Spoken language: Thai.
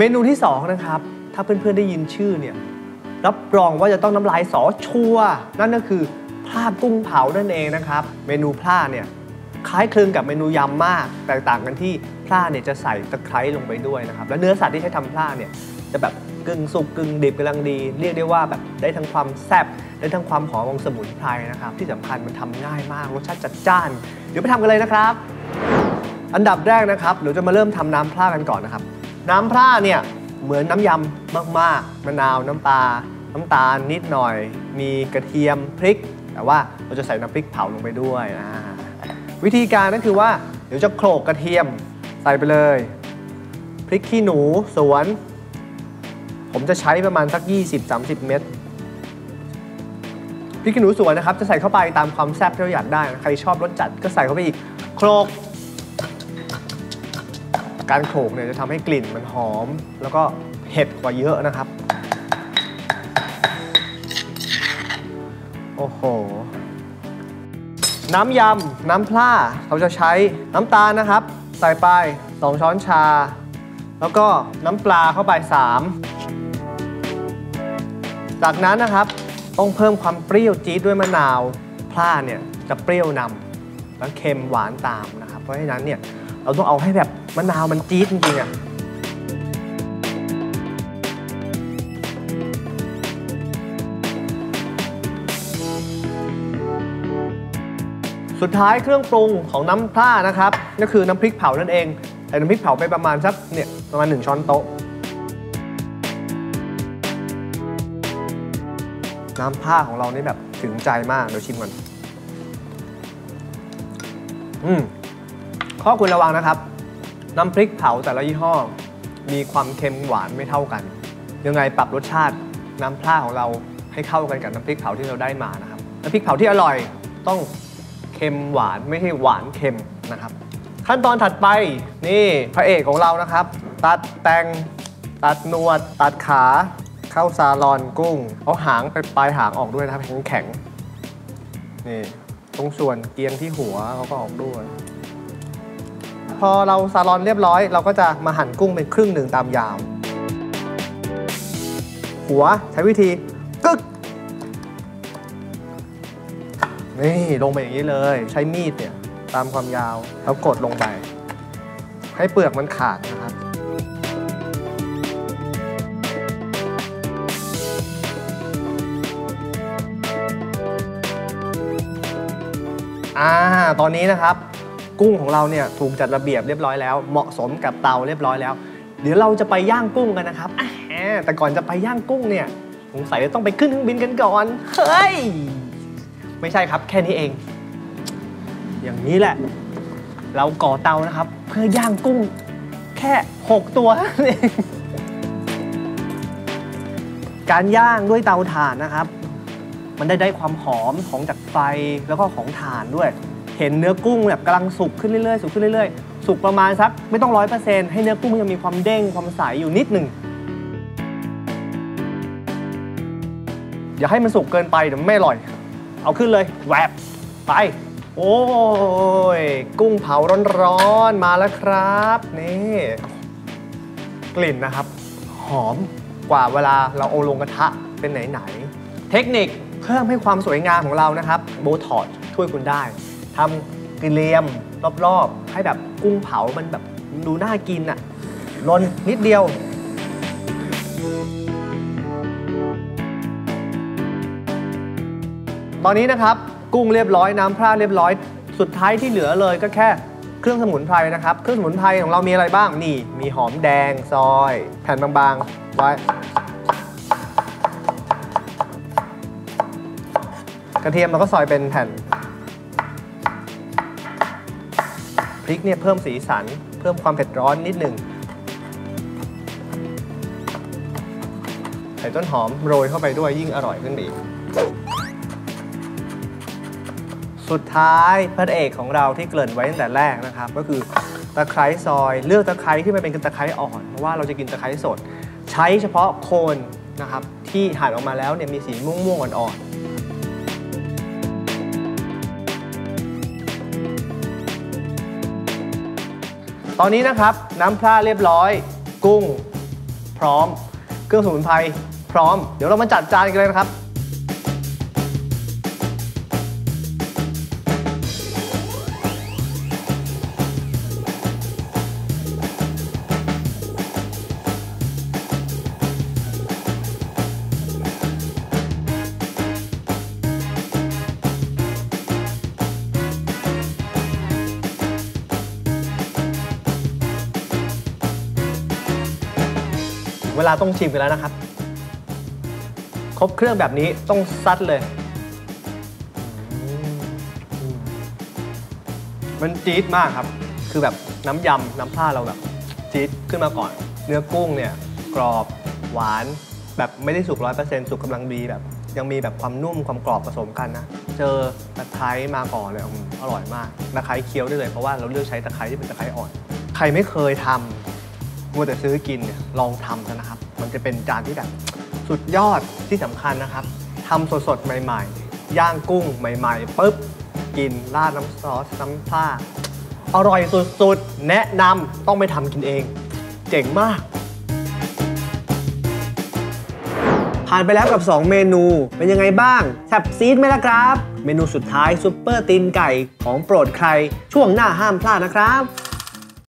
เมนูที่ 2 นะครับ ถ้าเพื่อนๆได้ยินชื่อเนี่ยรับรองว่าจะต้องน้ำลายสอชัวร์นั่นก็คือพลากุ้งเผานั่นเองนะครับ เมนูพลาเนี่ยคล้ายคลึงกับเมนูยำมาก แตกต่างกันที่พลาเนี่ยจะใส่ตะไคร้ลงไปด้วยนะครับ และเนื้อสัตว์ที่ใช้ทำพลาเนี่ยจะแบบกึ่งสุกกึ่งดิบกำลังดี เรียกได้ว่าแบบได้ทั้งความแซ่บได้ทั้งความหอมของสมุนไพรนะครับ ที่สำคัญมันทำง่ายมาก รสชาติจัดจ้าน เดี๋ยวไปทำกันเลยนะครับ อันดับแรกนะครับเราจะมาเริ่มทำน้ำพร่ากันก่อนนะครับ น้ำพร่าเนี่ยเหมือนน้ำยำมากๆ มะนาวน้ำปลา น้ำตาลนิดหน่อย มีกระเทียมพริก แต่ว่าเราจะใส่น้ำพริกเผาลงไปด้วยอ่าวิธีการก็คือว่าเดี๋ยวจะโขลกกระเทียมใส่ไปเลย พริกขี้หนูสวน ผมจะใช้ประมาณสัก 20-30 เม็ดพริกขี้หนูสวนนะครับ จะใส่เข้าไปตามความแซ่บที่เราอยากได้ ใครชอบรสจัดก็ใส่เข้าไปอีกโขลก การโขลกเนี่ยจะทำให้กลิ่นมันหอม แล้วก็เผ็ดกว่าเยอะนะครับ โอ้โห น้ำยำ น้ำพร่าเราจะใช้น้ำตาลนะครับ ใส่ไป 2 ช้อนชา แล้วก็น้ำปลาเข้าไป 3 จากนั้นนะครับต้องเพิ่มความเปรี้ยวจี๊ดด้วยมะนาวพร่าเนี่ยจะเปรี้ยวนำแล้วเค็มหวานตามนะครับ เพราะฉะนั้นเนี่ยเราต้องเอาให้แบบ มะนาวมันจี๊ดจริงๆอะสุดท้ายเครื่องปรุงของน้ำพร่านะครับก็คือน้ำพริกเผานั่นเองใส่น้ำพริกเผาไปประมาณสักเนี่ยประมาณ 1 ช้อนโต๊ะ น้ำผ้าของเรานี่แบบถึงใจมากเดี๋ยวชิมก่อนอืมข้อควรระวังนะครับ น้ำพริกเผาแต่ละยี่ห้อ มีความเค็มหวานไม่เท่ากัน ยังไงปรับรสชาติน้ำพร่าของเราให้เข้ากันกับน้ำพริกเผาที่เราได้มานะครับน้ำพริกเผาที่อร่อยต้องเค็มหวานไม่ใช่หวานเค็มนะครับ ขั้นตอนถัดไปนี่พระเอกของเรานะครับ ตัดแต่งตัดหนวด ตัดขาเข้าซาลอนกุ้งเอาหางไปปลายหางออกด้วยนะครับแข็งแข็งนี่ตรงส่วนเกียงที่หัวเขาก็ออกด้วย พอเราซาลอนเรียบร้อย เราก็จะมาหั่นกุ้งเป็นครึ่งหนึ่งตามยาว หัวใช้วิธีกึกนี่ลงไปอย่างนี้เลย ใช้มีดเนี่ยตามความยาวแล้วกดลงไป ให้เปลือกมันขาดนะครับอ่าตอนนี้นะครับ กุ้งของเราเนี่ยถูกจัดระเบียบเรียบร้อยแล้ว เหมาะสมกับเตาเรียบร้อยแล้ว เดี๋ยวเราจะไปย่างกุ้งกันนะครับอ่าแต่ก่อนจะไปย่างกุ้งเนี่ยสงสัยจะต้องไปขึ้นเครื่องบินกันก่อนเฮ้ยไม่ใช่ครับแค่นี้เอง อย่างนี้แหละ เราก่อเตานะครับ เพื่อย่างกุ้ง แค่ 6 ตัวเท่านั้นเองการย่างด้วยเตาถ่านนะครับ มันได้ได้ความหอมของจากไฟแล้วก็ของถ่านด้วย เห็นเนื้อกุ้งแบบกำลังสุกขึ้นเรื่อยๆ สุกขึ้นเรื่อยๆ สุกประมาณสักไม่ต้องร้อยเปอร์เซ็นต์ให้เนื้อกุ้งยังมีความเด้งความใสอยู่นิดหนึ่งอย่าให้มันสุกเกินไปเดี๋ยวไม่อร่อย เอาขึ้นเลยแหวบไป โอ้ย กุ้งเผาร้อนๆ มาแล้วครับ นี่ กลิ่นนะครับ หอมกว่าเวลาเราเอลงกระทะเป็นไหน ๆ เทคนิคเพิ่มให้ความสวยงามของเรานะครับ โบทอดช่วยคุณได้ ทำกระเลียมรอบๆ ให้แบบกุ้งเผามันแบบดูน่ากินอะ่ะลนนิดเดียว ตอนนี้นะครับกุ้งเรียบร้อยน้ำพร่าเรียบร้อย สุดท้ายที่เหลือเลยก็แค่เครื่องสมุนไพรนะครับ เครื่องสมุนไพรของเรามีอะไรบ้าง นี่ มีหอมแดงซอย แผ่นบางๆ ไว้ กระเทียมเราก็ซอยเป็นแผ่น ริกเนี่ยเพิ่มสีสัน เพิ่มความเผ็ดร้อนนิดหนึ่งใส่ต้นหอมโรยเข้าไปด้วยยิ่งอร่อยขึ้นไปอีก สุดท้ายพระเอกของเราที่เกริ่นไว้ตั้งแต่แรกนะครับ ก็คือตะไคร้ซอย เลือกตะไคร้ที่มันเป็นตะไคร้อ่อนเพราะว่าเราจะกินตะไคร้สด ใช้เฉพาะโคนนะครับที่หั่นออกมาแล้วเนี่ยมีสีม่วงๆอ่อนๆ ตอนนี้นะครับน้ำพร่าเรียบร้อย กุ้ง พร้อม เครื่องสมุนไพรพร้อม เดี๋ยวเรามาจัดจานกันเลยนะครับ เวลาต้องชิมกันแล้วนะครับ ครบเครื่องแบบนี้ต้องซัดเลย มันจี๊ดมากครับ คือแบบน้ำยำน้ำพร่าเราแบบจี๊ดขึ้นมาก่อน เนื้อกุ้งเนี่ยกรอบหวานแบบไม่ได้สุกร้อยเปอร์เซ็นต์สุกกำลังดีแบบ ยังมีแบบความนุ่มความกรอบผสมกันนะ เจอตะไคร้มาก่อนเลยอร่อยมากตะไคร้เคี้ยวได้เลยเพราะว่าเราเลือกใช้ตะไคร้ที่เป็นตะไคร้อ่อน ใครไม่เคยทำ มัวแต่ซื้อกินเนี่ยลองทำซะนนะครับ มันจะเป็นจานที่แบบสุดยอดที่สำคัญนะครับทำสดๆ ใหม่ๆ ย่างกุ้งใหม่ๆปุ๊บกินราดน้ำซอสน้ำผ้าอร่อยสุดๆ แนะนำต้องไปทำกินเอง เจ๋งมาก ผ่านไปแล้วกับ 2 เมนูเป็นยังไงบ้างแซ่บซีดไหมล่ะครับ เมนูสุดท้ายซุปเปอร์ตีนไก่ของโปรดใคร ช่วงหน้าห้ามพลาดนะครับ